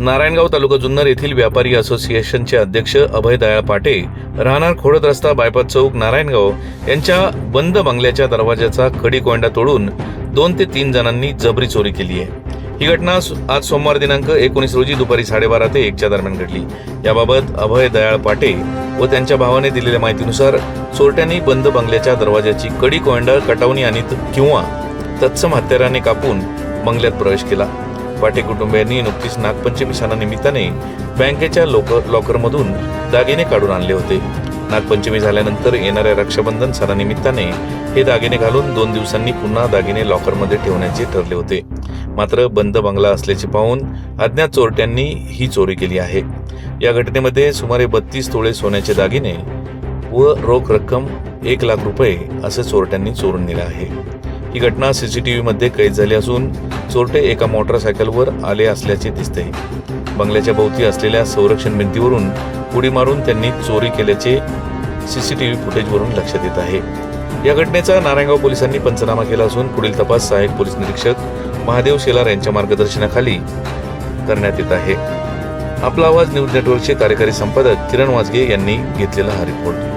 नारायणगाव तालुका जुन्नर येथील व्यापारी असोसिएशनचे अध्यक्ष अभय दयाळ पाटे राहणार खोडद रस्ता बायपास चौक नारायणगाव यांच्या बंद बंगल्याच्या दरवाजाचा खडी कोंडा तोडून दोन ते तीन जणांनी जबरी चोरी केली आहे. ही घटना आज सोमवार दिनांक एकोणीस रोजी दुपारी साडेबारा ते एकच्या दरम्यान घडली. याबाबत अभय दयाळ पाटे व त्यांच्या भावाने दिलेल्या माहितीनुसार चोरट्यांनी बंद बंगल्याच्या दरवाजाची कडी कोंडा कटावणी आणि किंवा तत्सम हत्याराने कापून बंगल्यात प्रवेश केला. पाटे कुटुंबियांनी नुकतीच नागपंचमी सणानिमित्ताने बँकेच्या लोकर लॉकरमधून दागिने काढून आणले होते. नागपंचमी झाल्यानंतर येणाऱ्या रक्षाबंधन सणानिमित्ताने हे दागिने घालून दोन दिवसांनी पुन्हा दागिने लॉकरमध्ये ठेवण्याचे ठरले होते. मात्र बंद बंगला असल्याचे पाहून अज्ञात चोरट्यांनी ही चोरी केली आहे. या घटनेमध्ये सुमारे बत्तीस तोळे सोन्याचे दागिने व रोख रक्कम एक लाख रुपये असे चोरट्यांनी चोरून नेले आहे. ही घटना सीसीटीव्हीमध्ये कैद झाली असून चोरटे एका मोटरसायकलवर आले असल्याचे दिसते. बंगल्याच्या भोवती असलेल्या संरक्षण भिंतीवरून उडी मारून त्यांनी चोरी केल्याचे सीसीटीव्ही फुटेजवरून लक्षात येत आहे. या घटनेचा नारायणगाव पोलिसांनी पंचनामा केला असून पुढील तपास सहाय्यक पोलीस निरीक्षक महादेव शेलार यांच्या मार्गदर्शनाखाली करण्यात येत आहे. आपला आवाज न्यूज नेटवर्कचे कार्यकारी संपादक किरण वाजगे यांनी घेतलेला हा रिपोर्ट.